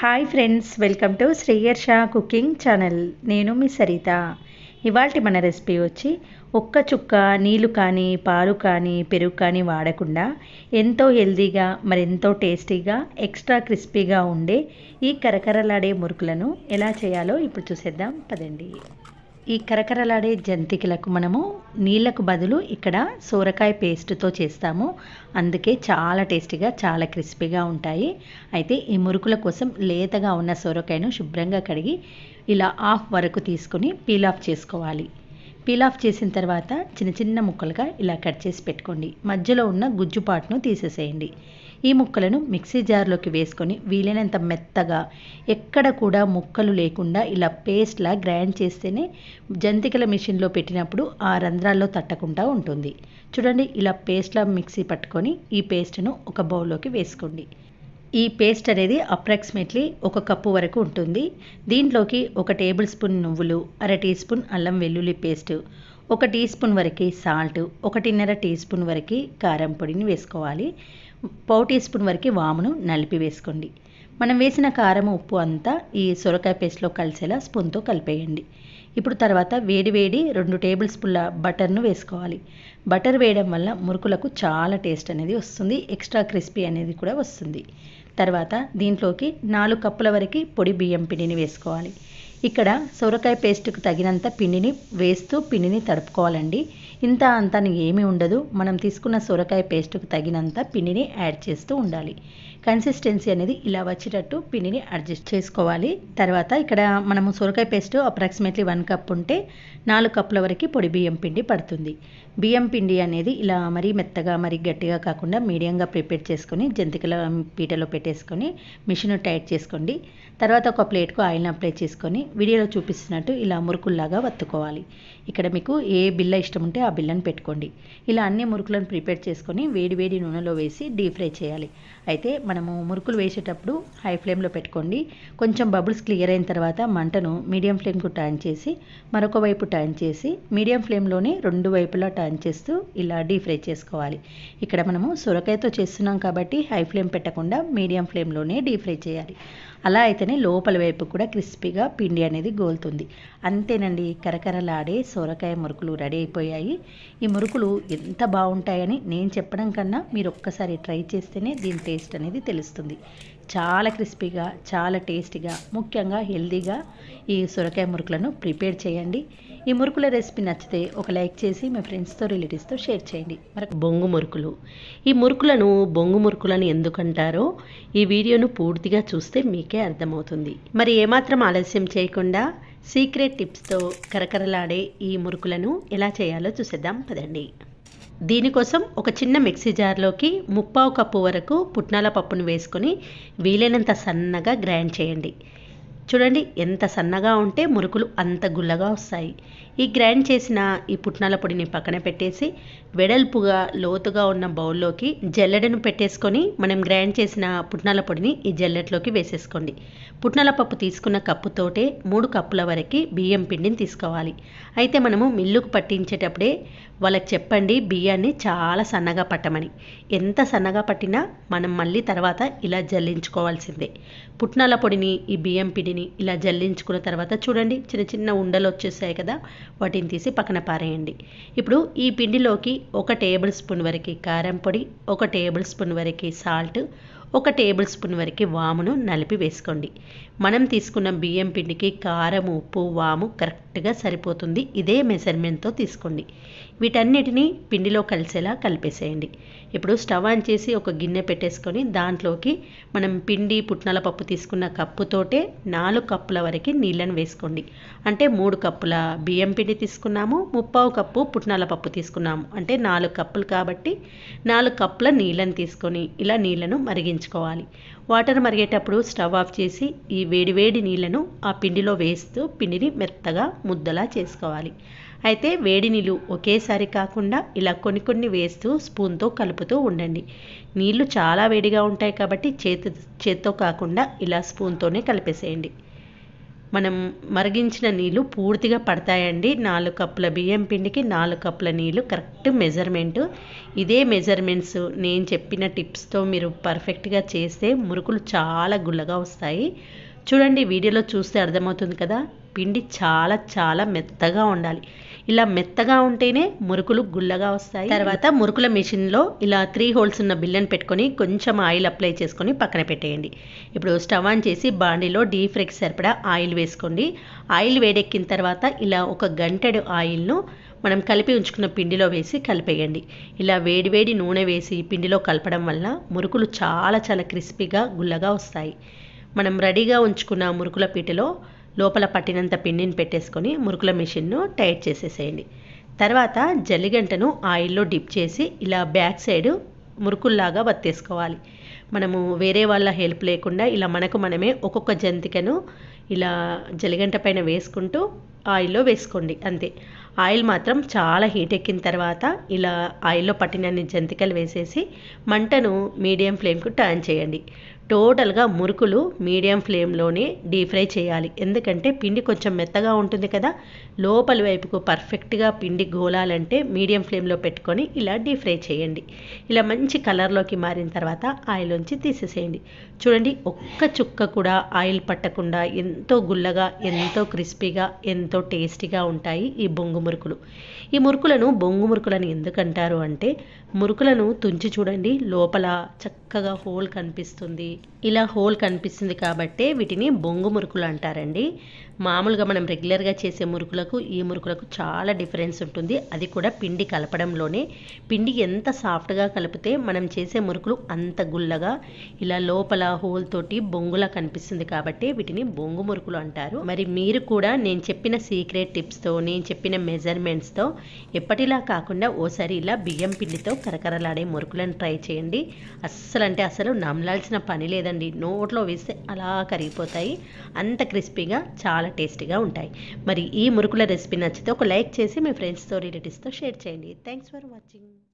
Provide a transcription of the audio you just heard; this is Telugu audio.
హాయ్ ఫ్రెండ్స్ వెల్కమ్ టు శ్రీయర్ షా కుకింగ్ ఛానల్ నేను మీ సరిత. ఇవాళ మన రెసిపీ వచ్చి ఒక్క చుక్క నీళ్ళు కానీ పాలు కానీ పెరుగు కానీ వాడకుండా ఎంతో హెల్తీగా మరెంతో టేస్టీగా ఎక్స్ట్రా క్రిస్పీగా ఉండే ఈ కరకరలాడే మురుకులను ఎలా చేయాలో ఇప్పుడు చూసేద్దాం. పదండి. ఈ కరకరలాడే జంతికలకు మనము నీళ్ళకు బదులు ఇక్కడ సోరకాయ పేస్ట్తో చేస్తాము. అందుకే చాలా టేస్టీగా చాలా క్రిస్పీగా ఉంటాయి. అయితే ఈ మురుకుల కోసం లేతగా ఉన్న సోరకాయను శుభ్రంగా కడిగి ఇలా హాఫ్ వరకు తీసుకొని పీల్ ఆఫ్ చేసుకోవాలి. పీల్ ఆఫ్ చేసిన తర్వాత చిన్న చిన్న ముక్కలుగా ఇలా కట్ చేసి పెట్టుకోండి. మధ్యలో ఉన్న గుజ్జు పాటును తీసేసేయండి. ఈ ముక్కలను మిక్సీ జార్లోకి వేసుకొని వీలైనంత మెత్తగా ఎక్కడ కూడా ముక్కలు లేకుండా ఇలా పేస్ట్లా గ్రైండ్ చేస్తేనే జంతికల మిషన్లో పెట్టినప్పుడు ఆ రంధ్రాల్లో తట్టకుండా ఉంటుంది. చూడండి ఇలా పేస్ట్లా మిక్సీ పట్టుకొని ఈ పేస్ట్ను ఒక బౌల్లోకి వేసుకోండి. ఈ పేస్ట్ అనేది అప్రాక్సిమేట్లీ ఒక కప్పు వరకు ఉంటుంది. దీంట్లోకి ఒక టేబుల్ స్పూన్ నువ్వులు అర టీ స్పూన్ అల్లం వెల్లుల్లి పేస్ట్ ఒక టీ స్పూన్ వరకు సాల్ట్ ఒకటిన్నర టీ స్పూన్ వరకు కారం పొడిని వేసుకోవాలి. పావు టీ స్పూన్ వరకు వామును నలిపి వేసుకోండి. మనం వేసిన కారం ఉప్పు అంతా ఈ సొరకాయ పేస్ట్లో కలిసేలా స్పూన్తో కలిపేయండి. ఇప్పుడు తర్వాత వేడి వేడి రెండు టేబుల్ స్పూన్ల బటర్ను వేసుకోవాలి. బటర్ వేయడం వల్ల మురుకులకు చాలా టేస్ట్ అనేది వస్తుంది. ఎక్స్ట్రా క్రిస్పీ అనేది కూడా వస్తుంది. తర్వాత దీంట్లోకి నాలుగు కప్పుల వరకు పొడి బియ్యం పిండిని వేసుకోవాలి. ఇక్కడ సొరకాయ పేస్ట్కు తగినంత పిండిని వేస్తూ పిండిని తడుపుకోవాలండి. ఇంత అంత ఏమీ ఉండదు. మనం తీసుకున్న సొరకాయ పేస్ట్కు తగినంత పిండిని యాడ్ చేస్తూ ఉండాలి. కన్సిస్టెన్సీ అనేది ఇలా వచ్చేటట్టు పిండిని అడ్జస్ట్ చేసుకోవాలి. తర్వాత ఇక్కడ మనము సొరకాయ పేస్ట్ అప్రాక్సిమేట్లీ వన్ కప్ ఉంటే నాలుగు కప్పుల వరకు పొడి బియ్యం పిండి పడుతుంది. బియ్యం పిండి అనేది ఇలా మరీ మెత్తగా మరీ గట్టిగా కాకుండా మీడియంగా ప్రిపేర్ చేసుకొని జంతికల పీటలో పెట్టేసుకొని మిషన్ టైట్ చేసుకోండి. తర్వాత ఒక ప్లేట్కు ఆయిల్ని అప్లై చేసుకొని వీడియోలో చూపిస్తున్నట్టు ఇలా మురుకుల్లాగా వత్తుకోవాలి. ఇక్కడ మీకు ఏ బిల్ల ఇష్టం ఉంటే ఆ బిల్లను పెట్టుకోండి. ఇలా అన్ని మురుకులను ప్రిపేర్ చేసుకొని వేడి వేడి నూనెలో వేసి డీప్ ఫ్రై చేయాలి. అయితే మనము మురుకులు వేసేటప్పుడు హై ఫ్లేమ్లో పెట్టుకోండి. కొంచెం బబుల్స్ క్లియర్ అయిన తర్వాత మంటను మీడియం ఫ్లేమ్కు టర్న్ చేసి మరొక వైపు టర్న్ చేసి మీడియం ఫ్లేమ్లోనే రెండు వైపులా టర్న్ చేస్తూ ఇలా డీప్ ఫ్రై చేసుకోవాలి. ఇక్కడ మనము సొరకాయతో చేస్తున్నాం కాబట్టి హై ఫ్లేమ్ పెట్టకుండా మీడియం ఫ్లేమ్లోనే డీప్ ఫ్రై చేయాలి. అలా అయితేనే లోపల వైపు కూడా క్రిస్పీగా పిండి అనేది గోలుతుంది. అంతేనండి కరకరలాడే సొరకాయ మురుకులు రెడీ అయిపోయాయి. ఈ మురుకులు ఎంత బాగుంటాయని నేను చెప్పడం కన్నా మీరు ఒక్కసారి ట్రై చేస్తేనే దీని టేస్ట్ అనేది తెలుస్తుంది. చాలా క్రిస్పీగా చాలా టేస్టీగా ముఖ్యంగా హెల్దీగా ఈ సొరకాయ మురుకులను ప్రిపేర్ చేయండి. ఈ మురుకుల రెసిపీ నచ్చితే ఒక లైక్ చేసి మీ ఫ్రెండ్స్తో రిలేటివ్స్తో షేర్ చేయండి. మరొక బొంగు మురుకులు. ఈ మురుకులను బొంగు మురుకులను ఎందుకంటారో ఈ వీడియోను పూర్తిగా చూస్తే మీకే అర్థమవుతుంది. మరి ఏమాత్రం ఆలస్యం చేయకుండా సీక్రెట్ టిప్స్తో కరకరలాడే ఈ మురుకులను ఎలా చేయాలో చూసేద్దాం పదండి. దీనికోసం ఒక చిన్న మిక్సీ జార్లోకి ముప్పావు కప్పు వరకు పుట్నాల పప్పును వేసుకొని వీలైనంత సన్నగా గ్రైండ్ చేయండి. చూడండి ఎంత సన్నగా ఉంటే మురుకులు అంత గుల్లగా వస్తాయి. ఈ గ్రైండ్ చేసిన ఈ పుట్నాల పొడిని పక్కన పెట్టేసి వెడల్పుగా లోతుగా ఉన్న బౌల్లోకి జల్లెడను పెట్టేసుకొని మనం గ్రైండ్ చేసిన పుట్నాల పొడిని ఈ జల్లెట్లోకి వేసేసుకోండి. పుట్నాల పప్పు తీసుకున్న కప్పుతోటే మూడు కప్పుల వరకు బియ్యం పిండిని తీసుకోవాలి. అయితే మనము మిల్లుకు పట్టించేటప్పుడే వాళ్ళకి చెప్పండి బియ్యాన్ని చాలా సన్నగా పట్టమని. ఎంత సన్నగా పట్టినా మనం మళ్ళీ తర్వాత ఇలా జల్లించుకోవాల్సిందే. పుట్నాల పొడిని ఈ బియ్యం పిండిని ఇలా జల్లించుకున్న తర్వాత చూడండి చిన్న చిన్న ఉండలు వచ్చేసాయి కదా వాటిని తీసి పక్కన పారేయండి. ఇప్పుడు ఈ పిండిలోకి ఒక టేబుల్ స్పూన్ వరకు కారం పొడి ఒక టేబుల్ స్పూన్ వరకు సాల్ట్ ఒక టేబుల్ స్పూన్ వరకు వామును నలిపి వేసుకోండి. మనం తీసుకున్న బియ్యం పిండికి కారం ఉప్పు వాము కరెక్ట్గా సరిపోతుంది. ఇదే మెజర్మెంట్తో తీసుకోండి. వీటన్నిటిని పిండిలో కలిసేలా కలిపేసేయండి. ఇప్పుడు స్టవ్ ఆన్ చేసి ఒక గిన్నె పెట్టేసుకొని దాంట్లోకి మనం పిండి పుట్నాల పప్పు తీసుకున్న కప్పుతోటే నాలుగు కప్పుల వరకు నీళ్ళని వేసుకోండి. అంటే మూడు కప్పుల బియ్యం పిండి తీసుకున్నాము ముప్పావు కప్పు పుట్నాల పప్పు తీసుకున్నాము. అంటే నాలుగు కప్పులు కాబట్టి నాలుగు కప్పుల నీళ్ళని తీసుకొని ఇలా నీళ్ళను మరిగించుకోవాలి. వాటర్ మరిగేటప్పుడు స్టవ్ ఆఫ్ చేసి ఈ వేడివేడి నీళ్ళను ఆ పిండిలో వేస్తూ పిండిని మెత్తగా ముద్దలా చేసుకోవాలి. అయితే వేడి నీళ్ళు ఒకేసారి కాకుండా ఇలా కొన్ని కొన్ని వేస్తూ స్పూన్తో కలుపుతూ ఉండండి. నీళ్ళు చాలా వేడిగా ఉంటాయి కాబట్టి చేతి చేత్తో కాకుండా ఇలా స్పూన్తోనే కలిపేసేయండి. మనం మరిగించిన నీళ్ళు పూర్తిగా పడతాయండి. నాలుగు కప్పుల బియ్యం పిండికి నాలుగు కప్పుల నీళ్ళు కరెక్ట్ మెజర్మెంట్. ఇదే మెజర్మెంట్స్ నేను చెప్పిన టిప్స్తో మీరు పర్ఫెక్ట్గా చేస్తే మురుకులు చాలా గుల్లగా వస్తాయి. చూడండి వీడియోలో చూస్తే అర్థమవుతుంది కదా పిండి చాలా చాలా మెత్తగా ఉండాలి. ఇలా మెత్తగా ఉంటేనే మురుకులు గుల్లగా వస్తాయి. తర్వాత మురుకుల మిషన్లో ఇలా త్రీ హోల్స్ ఉన్న బిల్లని పెట్టుకొని కొంచెం ఆయిల్ అప్లై చేసుకొని పక్కన పెట్టేయండి. ఇప్పుడు స్టవ్ ఆన్ చేసి బాండీలో డీప్ ఫ్రైకి సరిపడా ఆయిల్ వేసుకోండి. ఆయిల్ వేడెక్కిన తర్వాత ఇలా ఒక గంటెడు ఆయిల్ను మనం కలిపి ఉంచుకున్న పిండిలో వేసి కలిపేయండి. ఇలా వేడివేడి నూనె వేసి పిండిలో కలపడం వల్ల మురుకులు చాలా చాలా క్రిస్పీగా గుల్లగా వస్తాయి. మనం రెడీగా ఉంచుకున్న మురుకుల పీటలో లోపల పట్టినంత పిండిని పెట్టేసుకొని మురుకుల మిషన్ను టైట్ చేసేసేయండి. తర్వాత జల్లిగంటను ఆయిల్లో డిప్ చేసి ఇలా బ్యాక్ సైడ్ మురుకుల్లాగా వత్తేసుకోవాలి. మనము వేరే వాళ్ళ హెల్ప్ లేకుండా ఇలా మనకు మనమే ఒక్కొక్క జంతికను ఇలా జలిగంట పైన వేసుకుంటూ ఆయిల్లో వేసుకోండి అంతే. ఆయిల్ మాత్రం చాలా హీట్ ఎక్కిన తర్వాత ఇలా ఆయిల్లో పట్టినన్ని జంతికలు వేసేసి మంటను మీడియం ఫ్లేమ్కు టర్న్ చేయండి. టోటల్గా మురుకులు మీడియం ఫ్లేమ్లోనే డీప్ ఫ్రై చేయాలి. ఎందుకంటే పిండి కొంచెం మెత్తగా ఉంటుంది కదా లోపలి వైపుకు పర్ఫెక్ట్గా పిండి గోలాలంటే మీడియం ఫ్లేమ్లో పెట్టుకొని ఇలా డీప్ ఫ్రై చేయండి. ఇలా మంచి కలర్లోకి మారిన తర్వాత ఆయిల్ నుంచి తీసేసేయండి. చూడండి ఒక్క చుక్క కూడా ఆయిల్ పట్టకుండా ఎంతో గుల్లగా ఎంతో క్రిస్పీగా ఎంతో టేస్టీగా ఉంటాయి ఈ బొంగు మురుకులు. ఈ మురుకులను బొంగు మురుకులను ఎందుకంటారు అంటే మురుకులను తుంచి చూడండి లోపల చక్కగా హోల్ కనిపిస్తుంది. ఇలా హోల్ కనిపిస్తుంది కాబట్టే వీటిని బొంగు మురుకులు అంటారండి. మామూలుగా మనం రెగ్యులర్గా చేసే మురుకులకు ఈ మురుకులకు చాలా డిఫరెన్స్ ఉంటుంది. అది కూడా పిండి కలపడంలోనే. పిండి ఎంత సాఫ్ట్గా కలిపితే మనం చేసే మురుకులు అంత గుల్లగా ఇలా లోపల హోల్ తోటి బొంగులా కనిపిస్తుంది కాబట్టి వీటిని బొంగు మురుకులు అంటారు. మరి మీరు కూడా నేను చెప్పిన సీక్రెట్ టిప్స్తో నేను చెప్పిన మెజర్మెంట్స్తో ఎప్పటిలా కాకుండా ఓసారి ఇలా బియ్యం పిండితో కరకరలాడే మురుకులను ట్రై చేయండి. అస్సలు అంటే అసలు నమలాల్సిన పని లేదండి. నోట్లో వేస్తే అలా కరిగిపోతాయి. అంత క్రిస్పీగా చాలా టేస్టీగా ఉంటాయి. మరి ఈ మురుకుల రెసిపీ నచ్చితే ఒక లైక్ చేసి మీ ఫ్రెండ్స్తో రిలేటివ్స్తో షేర్ చేయండి. Thanks for watching.